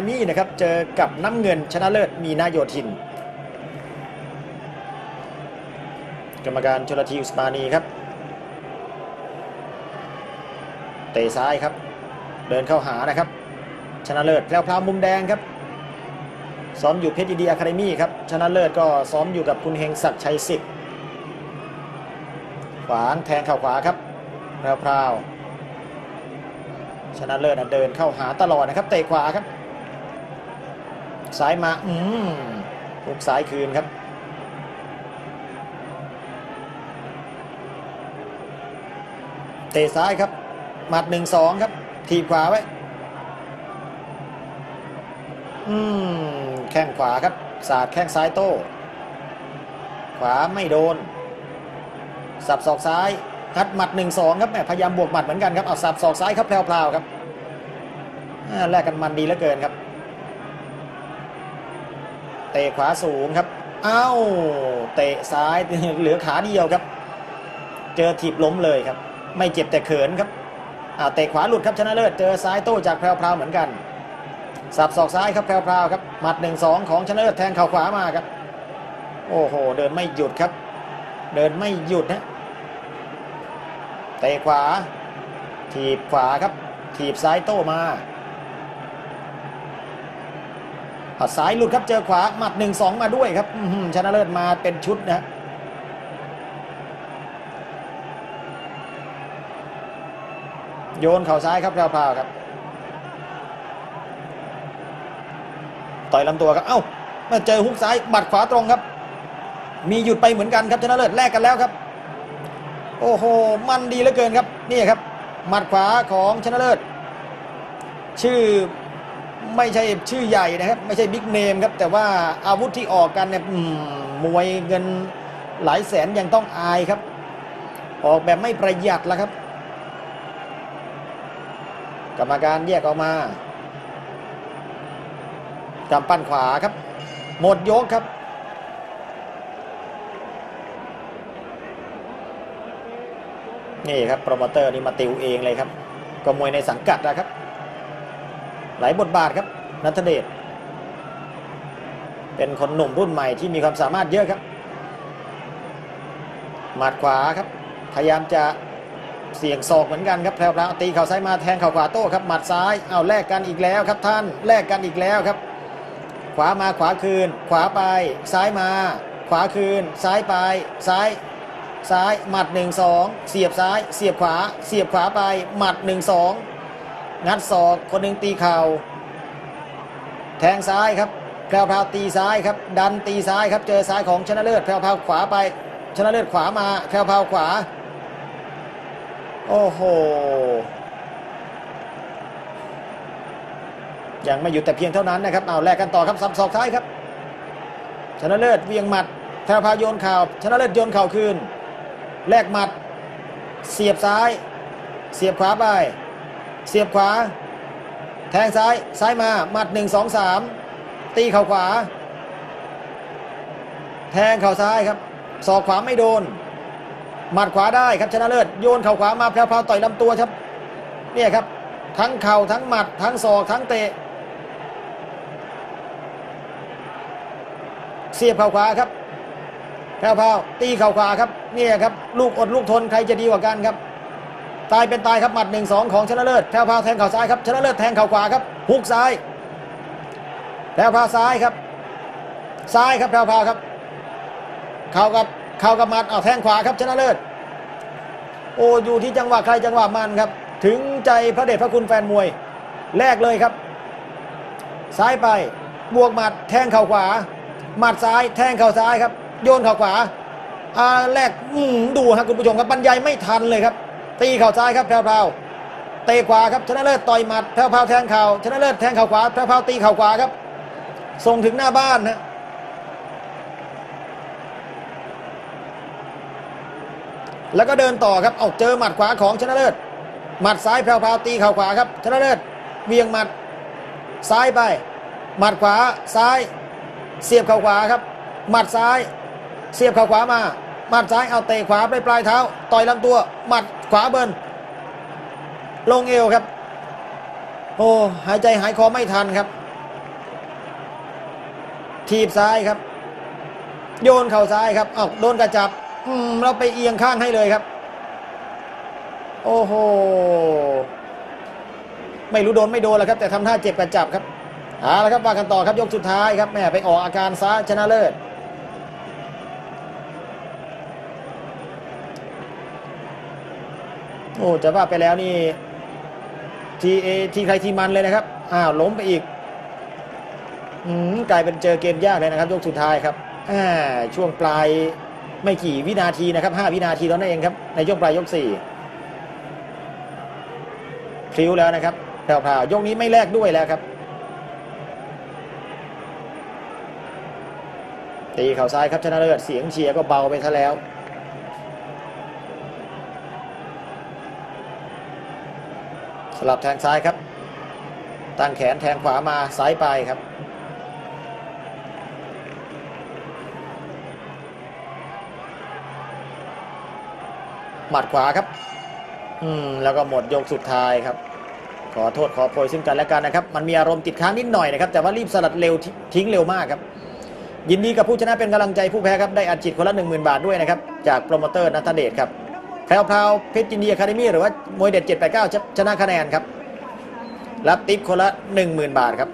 ามี่นะครับเจอกับน้ำเงินชนะเลิศมีนาโยธิน กรรมการชลทีอุสมานีครับ เตะซ้ายครับ เดินเข้าหานะครับ ชนะเลิศแพรวพราวมุมแดงครับ ซ้อมอยู่เพชรยินดีอะคาเดมี่ครับ ชนะเลิศก็ซ้อมอยู่กับคุณเฮงศักดิ์ชัยสิทธิ์ขวางแทงเข่าขวาครับแพรวพราวชนะเลิศเดินเข้าหาตลอดนะครับ เตะขวาครับ ซ้ายมา อืมลุกซ้ายคืนครับ เตะซ้ายครับ หมัดหนึ่งสองครับ ทีบขวาไว้ อืม แข้งขวาครับ สาดแข้งซ้ายโต้ ขวาไม่โดน สับศอกซ้ายฮัดหมัดหนึ่งสองครับแหมพยายามบวกหมัดเหมือนกันครับ เอาสับศอกซ้ายครับแพรวๆครับแลกกันมันดีเหลือเกินครับ เตะขวาสูงครับเอ้าเตะซ้ายเหลือขาเดียวครับ เจอถีบล้มเลยครับ ไม่เจ็บแต่เขินครับอ่าเตะขวาหลุดครับชนะเลิศ เจอซ้ายโต้จากแพรวๆเหมือนกัน สับศอกซ้ายครับแพรวๆครับ หมัดหนึ่งสองของชนะเลิศแทงเข่าขวามาครับ โอ้โห เดินไม่หยุดครับ เดินไม่หยุดนะเตะขวา ถีบขวาครับ ถีบซ้ายโต้มา เอาซ้ายหลุดครับเจอขวาหมัดหนึ่งสองมาด้วยครับชนะเลิศมาเป็นชุดนะโยนเข่าซ้ายครับแพรวๆครับ ต่อยลำตัวครับ เอ้ามาเจอฮุกซ้ายหมัดขวาตรงครับ มีหยุดไปเหมือนกันครับชนะเลิศแลกกันแล้วครับ โอ้โห มันดีเหลือเกินครับ นี่ครับ หมัดขวาของชนะเลิศ ชื่อ ไม่ใช่ชื่อใหญ่นะครับ ไม่ใช่บิ๊กเนมครับ แต่ว่าอาวุธที่ออกกันเนี่ยมมวยเงินหลายแสนยังต้องอายครับ ออกแบบไม่ประหยัดแล้วครับ กรรมการแยกออกมากำปั้นขวาครับ หมดยกครับนี่ครับโปรโมเตอร์นี่มาติวเองเลยครับ ก็มวยในสังกัดนะครับ หลายบทบาทครับนัทเดชเป็นคนหนุ่มรุ่นใหม่ที่มีความสามารถเยอะครับ หมัดขวาครับ พยายามจะเสี่ยงศอกเหมือนกันครับแพรวตีเข่าซ้ายมาแทงเข่าขวาโต้ครับหมัดซ้ายเอาแลกกันอีกแล้วครับท่านแลกกันอีกแล้วครับ ขวามาขวาคืน ขวาไป ซ้ายมา ขวาคืน ซ้ายไป ซ้ายซ้ายหมัด1 2 เสียบซ้าย เสียบขวา เสียบขวาไป หมัด 1 2 งัดศอกคนหนึ่งตีเข่าแทงซ้ายครับแพรวพราวตีซ้ายครับ ดันตีซ้ายครับ เจอซ้ายของชนะเลิศแพรวพราวขวาไป ชนะเลิศขวามาแพรวพราวขวา โอ้โหยังไม่หยุดแต่เพียงเท่านั้นนะครับเอาแลกกันต่อครับซับศอกท้ายครับ ชนะเลิศเวียงหมัดแพรวพราวโยนเข่าชนะเลิศโยนเข่าคืนแลกหมัด เสียบซ้าย เสียบขวาไป เสียบขวา แทงซ้าย ซ้ายมา หมัดหนึ่งสองสามตีเข่าขวา แทงเข่าซ้ายครับ ศอกขวาไม่โดน หมัดขวาได้ครับชนะเลิศ โยนเข่าขวามาแพรวๆต่อยลำตัวครับ เนี่ยครับ ทั้งเข่าทั้งหมัด ทั้งศอกทั้งเตะ เสียบเข่าขวาครับแพรวๆตีเข่าขวาครับ เนี่ยครับ ลูกอดลูกทนใครจะดีกว่ากันครับ ตายเป็นตายครับหมัดหนึ่งสองของชนะเลิศแพรวพาแทงเข่าซ้ายครับชนะเลิศแทงเข่าขวาครับฮุกซ้ายแพรวพาซ้ายครับ ซ้ายครับแพรวพาครับ เข่ากับเข่ากับหมัดเอาแทงขวาครับชนะเลิศโอ้อยู่ที่จังหวะใครจังหวะมันครับ ถึงใจพระเดชพระคุณแฟนมวยแลกเลยครับ ซ้ายไปบวกหมัดแทงเข่าขวา หมัดซ้ายแทงเข่าซ้ายครับ โยนเข่าขวาอ่าแลกอื้อหือดูครับคุณผู้ชมครับบรรยายไม่ทันเลยครับ ตีเข่าซ้ายครับแพรวๆเตะขวาครับชนะเลิศต่อยหมัดแพรวๆแทงเข่าชนะเลิศแทงเข่าขวาแพรวๆตีเข่าขวาครับ ส่งถึงหน้าบ้านนะแล้วก็เดินต่อครับ เอาเจอหมัดขวาของชนะเลิศ หมัดซ้ายแพรวๆตีเข่าขวาครับ ชนะเลิศเวียงหมัดซ้ายไป หมัดขวาซ้าย เสียบเข่าขวาครับ หมัดซ้าย เสียบเข่าขวามา หมัดซ้ายเอาเตะขวาไปปลายเท้า ต่อยลำตัว หมัดขวาเบิร์นลงเอวครับ โอ้หายใจหายคอไม่ทันครับ ทีบซ้ายครับ โยนเข่าซ้ายครับเอ้าโดนกระจับ อืมเราไปเอียงข้างให้เลยครับ โอ้โหไม่รู้โดนไม่โดนแล้วครับ แต่ทำท่าเจ็บกระจับครับเอาละครับว่ากันต่อครับยกสุดท้ายครับแม่ไปออกอาการซ้ายชนะเลิศ อ้จะว่าไปแล้วนี่ทีเอทีใครทีมันเลยนะครับอ้าวล้มไปอีกอืมกลายเป็นเจอเกมยากเลยนะครับยกสุดท้ายครับอ่าช่วงปลายไม่กี่วินาทีนะครับ5วินาทีเท่านั้นเองครับในช่วงปลายยก4พลิ้วแล้วนะครับแผ่วๆยกนี้ไม่แลกด้วยแล้วครับตีเข่าซ้ายครับชนะเลิศเสียงเชียร์ก็เบาไปซะแล้ว ลับแทงซ้ายครับ ตั้งแขนแทงขวามาซ้ายไปครับ หมัดขวาครับ อืม แล้วก็หมดยกสุดท้ายครับ ขอโทษขอโพยซึ่งกันและกันนะครับ มันมีอารมณ์ติดค้างนิดหน่อยนะครับ แต่ว่ารีบสลัดเร็วทิ้งเร็วมากครับ ยินดีกับผู้ชนะเป็นกำลังใจผู้แพ้ครับ ได้อัดจิตคนละ 10,000 บาทด้วยนะครับ จากโปรโมเตอร์นัทเดชครับ แพรวพราวเพชรจินดีอะคาเดมี่หรือว่ามวยเด็ด 789 ชนะคะแนนครับ รับติปคนละ 10,000 บาทครับ